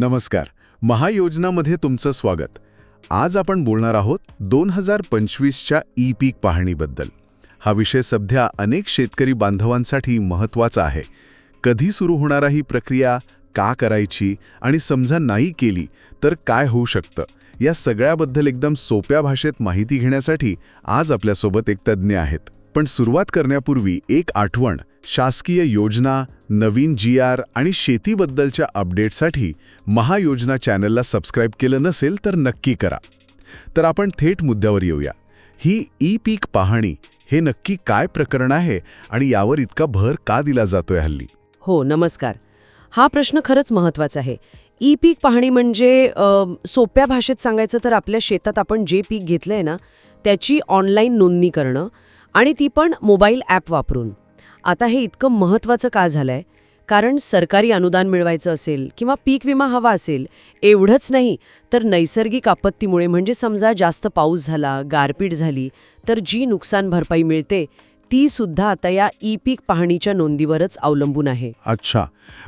नमस्कार. महायोजनामध्ये तुमचं स्वागत. आज आपण बोलणार आहोत दोन हजार पंचवीसच्या ई पीक पाहणीबद्दल. हा विषय सध्या अनेक शेतकरी बांधवांसाठी महत्त्वाचा आहे. कधी सुरू होणारा ही प्रक्रिया का करायची आणि समजा नाही केली तर काय होऊ शकतं? या सगळ्याबद्दल एकदम सोप्या भाषेत माहिती घेण्यासाठी आज आपल्यासोबत एक तज्ज्ञ आहेत. पण सुरुवात करण्यापूर्वी एक आठवण. शासकीय योजना नवीन जी आर आणि शेतीबद्दलच्या अपडेटसाठी महायोजना चॅनलला सबस्क्राईब केलं नसेल तर नक्की करा. तर आपण थेट मुद्द्यावर येऊया. ही ई पीक पाहणी हे नक्की काय प्रकरण आहे आणि यावर इतका भर का दिला जातोय हल्ली? हो नमस्कार. हा प्रश्न खरंच महत्त्वाचा आहे. ई पीक पाहणी म्हणजे सोप्या भाषेत सांगायचं तर आपल्या शेतात आपण जे पीक घेतलंय ना त्याची ऑनलाईन नोंदणी करणं आणि ती पण मोबाईल ॲप वापरून. आता हे इतकं महत्त्वाचं का झालंय? कारण सरकारी अनुदान मिळवायचं असेल किंवा पीक विमा हवा असेल एवढंच नाही तर नैसर्गिक आपत्तीमुळे म्हणजे समजा जास्त पाऊस झाला गारपीट झाली तर जी नुकसान भरपाई मिळते ती सुद्धा आता या ई पीक पाहणीच्या नोंदीवरच अवलंबून आहे. अच्छा.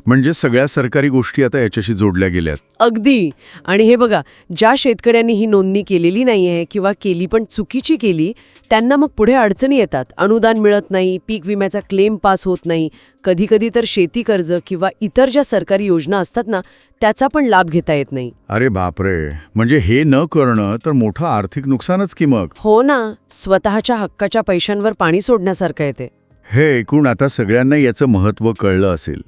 म्हणजे सगळ्या सरकारी गोष्टी आता याच्याशी जोडल्या गेल्यात. अगदी. आणि हे बघा ज्या शेतकऱ्यांनी ही नोंदणी केलेली नाही आहे किंवा केली पण चुकीची केली त्यांना मग पुढे अडचणी येतात. अनुदान मिळत नाही पीक विम्याचा क्लेम पास होत नाही. कधीकधी तर शेती कर्ज किंवा इतर ज्या सरकारी योजना असतात ना त्याचा पण लाभ घेता येत नाही. अरे बापरे. म्हणजे हे न करणं तर मोठं आर्थिक नुकसानच की मग? हो ना. स्वतःच्या हक्काच्या पैशांवर पाणी सोडण्यासारखं येते हे ऐकून आता सगळ्यांना याचं महत्त्व कळलं असेल.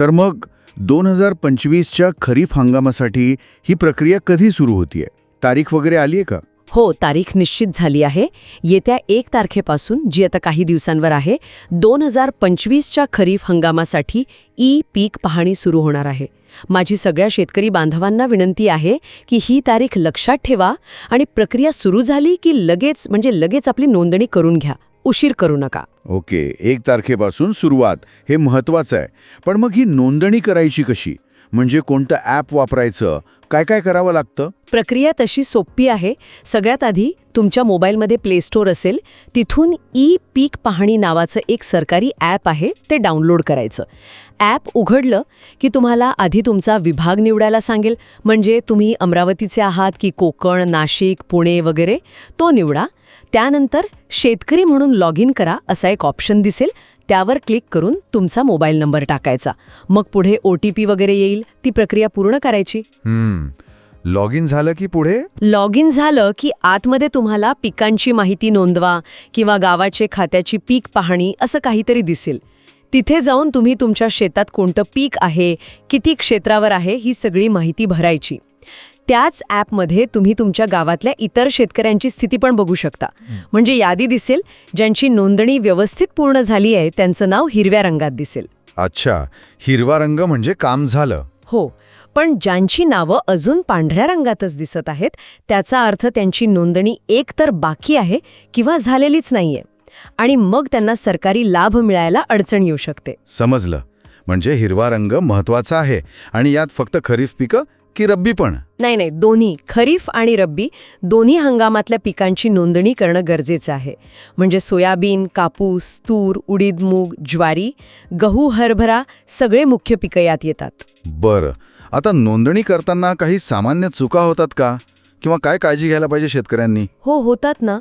तर मग दोन हजार पंचवीसच्या खरीप हंगामासाठी ही प्रक्रिया कधी सुरू होतीये? तारीख वगैरे आली आहे का? हो तारीख निश्चित झाली आहे. येत्या एक तारखेपासून जी आता काही दिवसांवर आहे दोन हजार पंचवीसच्या खरीप हंगामासाठी ई पीक पाहणी सुरू होणार आहे. माझी सगळ्या शेतकरी बांधवांना विनंती आहे की ही तारीख लक्षात ठेवा आणि प्रक्रिया सुरू झाली की लगेच म्हणजे लगेच आपली नोंदणी करून घ्या. उशीर करू नका. ओके एक तारखेपासून सुरुवात. हे महत्त्वाचं आहे. पण मग ही नोंदणी करायची कशी? म्हणजे कोणतं ॲप वापरायचं? काय काय करावं लागतं? प्रक्रिया तशी सोपी आहे. सगळ्यात आधी तुमच्या मोबाईलमध्ये प्ले स्टोअर असेल तिथून ई पीक पाहणी नावाचं एक सरकारी ॲप आहे ते डाउनलोड करायचं. ॲप उघडलं की तुम्हाला आधी तुमचा विभाग निवडायला सांगेल. म्हणजे तुम्ही अमरावतीचे आहात की कोकण नाशिक पुणे वगैरे तो निवडा. त्यानंतर शेतकरी म्हणून लॉग इन करा असा एक ऑप्शन दिसेल. त्यावर क्लिक करून तुमचा मोबाईल नंबर टाकायचा. मग पुढे ओ टी पी वगैरे येईल. ती प्रक्रिया पूर्ण करायची. लॉग इन झालं की पुढे? लॉग इन झालं की आतमध्ये तुम्हाला पिकांची माहिती नोंदवा किंवा गावाचे खात्याची पीक पाहणी असं काहीतरी दिसेल. तिथे जाऊन तुम्ही तुमच्या शेतात कोणतं पीक आहे किती क्षेत्रावर आहे ही सगळी माहिती भरायची. त्याच ॲपमध्ये तुम्ही तुमच्या गावातल्या इतर शेतकऱ्यांची स्थिती पण बघू शकता. म्हणजे यादी दिसेल ज्यांची नोंदणी व्यवस्थित पूर्ण झाली आहे त्यांचं नाव हिरव्या रंगात दिसेल. अच्छा हिरवा रंग म्हणजे काम झालं. हो पण ज्यांची नावं अजून पांढऱ्या रंगातच दिसत आहेत त्याचा अर्थ त्यांची नोंदणी एक तर बाकी आहे किंवा झालेलीच नाहीये. आणि मग त्यांना सरकारी लाभ मिळायला अडचण येऊ शकते. समजलं. म्हणजे हिरवा रंग महत्त्वाचा आहे आणि यात फक्त खरीप पिकं की रब्बी पण? नाही नाही. दोन्ही. खरीफ आणि रब्बी दोन्ही हंगामातल्या पिकांची नोंदणी करणं गरजेचं आहे. म्हणजे सोयाबीन कापूस तूर उडीद मूग ज्वारी गहू हरभरा सगळे मुख्य पिकं यात येतात. बरं. आता नोंदणी करताना काही सामान्य चुका होतात का? किंवा काय काळजी घ्यायला पाहिजे शेतकऱ्यांनी? हो होतात ना.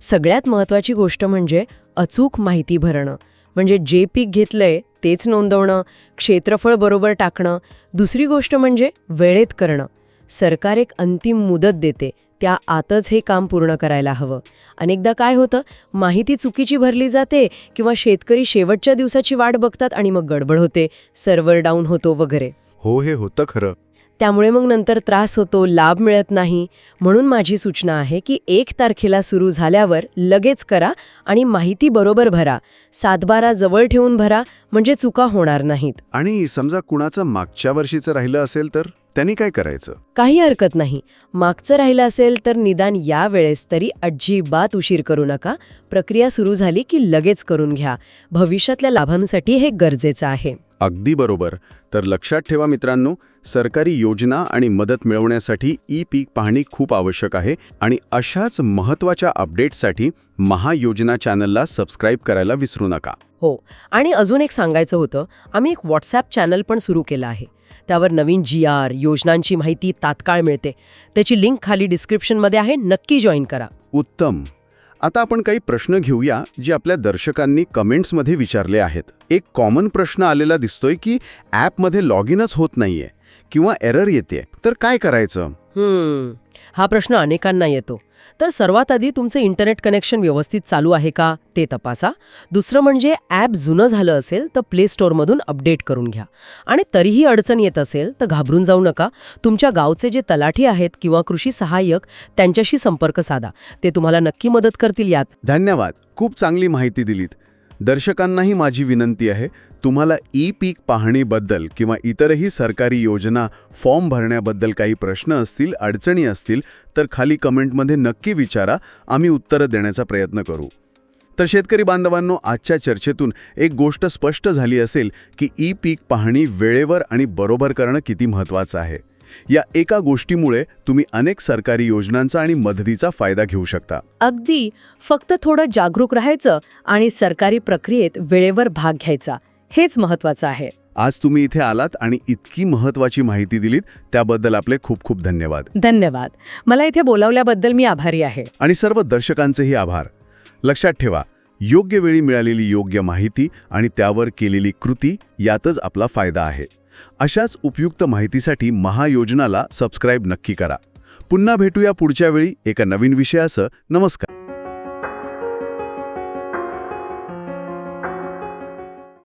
सगळ्यात महत्त्वाची गोष्ट म्हणजे अचूक माहिती भरणं. म्हणजे जे पीक घेतलंय तेच नोंदवणं क्षेत्रफळ बरोबर टाकणं दुसरी गोष्ट म्हणजे वेळेत करणं. सरकार एक अंतिम मुदत देते त्या आतच हे काम पूर्ण करायला हवं. अनेकदा काय होतं माहिती चुकीची भरली जाते किंवा शेतकरी शेवटच्या दिवसाची वाट बघतात आणि मग गडबड होते सर्व्हर डाऊन होतो वगैरे. हो हे होतं खरं. त्यामुळे मग नंतर त्रास होतो लाभ मिळत नाही. म्हणून माझी सूचना आहे की एक तारखेला सुरू झाल्यावर लगेच करा आणि माहिती बरोबर भरा. सातबारा जवळ ठेवून भरा म्हणजे चुका होणार नाहीत. आणि समजा कुणाचं मागच्या वर्षीचं राहिलं असेल तर? त्यांनी काय करायचं? काही हरकत नाही. मागचं राहिलं असेल तर निदान या वेळेस तरी अजिबात उशीर करू नका. प्रक्रिया सुरू झाली की लगेच करून घ्या. भविष्यातल्या लाभांसाठी हे गरजेचं आहे. अगदी बरोबर. तर लक्षात ठेवा मित्रांनो सरकारी योजना आणि मदत मिळवण्यासाठी ई पीक पाहणी खूप आवश्यक आहे आणि अशाच महत्त्वाच्या अपडेट्ससाठी महायोजना चॅनलला सबस्क्राईब करायला विसरू नका. हो आणि अजून एक सांगायचं होतं आम्ही एक व्हॉट्सॲप चॅनल पण सुरू केलं आहे. त्यावर नवीन जी आर योजनांची माहिती तात्काळ मिळते. त्याची लिंक खाली डिस्क्रिप्शनमध्ये आहे नक्की जॉईन करा. उत्तम. आता आपण काही प्रश्न घेऊया जे आपल्या दर्शकांनी कमेंट्समध्ये विचारले आहेत. एक कॉमन प्रश्न आलेला दिसतोय की ॲपमध्ये लॉग इनच होत नाहीये. किंवा एरर येते तर काय करायचं? हम्म, हा प्रश्न अनेकांना येतो. तर सर्वात आधी तुमचं इंटरनेट कनेक्शन व्यवस्थित चालू आहे का ते तपासा. दुसरं म्हणजे ॲप जुनं झालं असेल तर प्ले स्टोअरमधून अपडेट करून घ्या. आणि तरीही अडचण येत असेल तर घाबरून जाऊ नका. तुमच्या गावचे जे तलाठी आहेत किंवा कृषी सहाय्यक त्यांच्याशी संपर्क साधा. ते तुम्हाला नक्की मदत करतील यात. धन्यवाद. खूप चांगली माहिती दिलीत. दर्शकांनाही माझी विनंती आहे तुम्हाला ई पीक पाहणीबद्दल किंवा इतरही सरकारी योजना फॉर्म भरण्याबद्दल काही प्रश्न असतील अडचणी असतील तर खाली कमेंटमध्ये नक्की विचारा. आम्ही उत्तरं देण्याचा प्रयत्न करू. तर शेतकरी बांधवांनो आजच्या चर्चेतून एक गोष्ट स्पष्ट झाली असेल की ई पीक पाहणी वेळेवर आणि बरोबर करणं किती महत्त्वाचं आहे. या एका गोष्टीमुळे तुम्ही अनेक सरकारी योजनांचा आणि मदतीचा फायदा घेऊ शकता. अगदी. फक्त थोडं जागरूक राहायचं आणि सरकारी प्रक्रियेत वेळेवर भाग घ्यायचा. हेच महत्वाचं आहे. आज तुम्ही इथे आलात आणि इतकी महत्त्वाची माहिती दिलीत त्याबद्दल आपले खूप खूप धन्यवाद. धन्यवाद. मला इथे बोलावल्याबद्दल मी आभारी आहे. आणि सर्व दर्शकांचेही आभार. लक्षात ठेवा योग्य वेळी मिळालेली योग्य माहिती आणि त्यावर केलेली कृती यातच आपला फायदा आहे. अशाच उपयुक्त माहितीसाठी महायोजनाला सबस्क्राईब नक्की करा. पुन्हा भेटूया पुढच्या वेळी एका नवीन विषयासह. नमस्कार.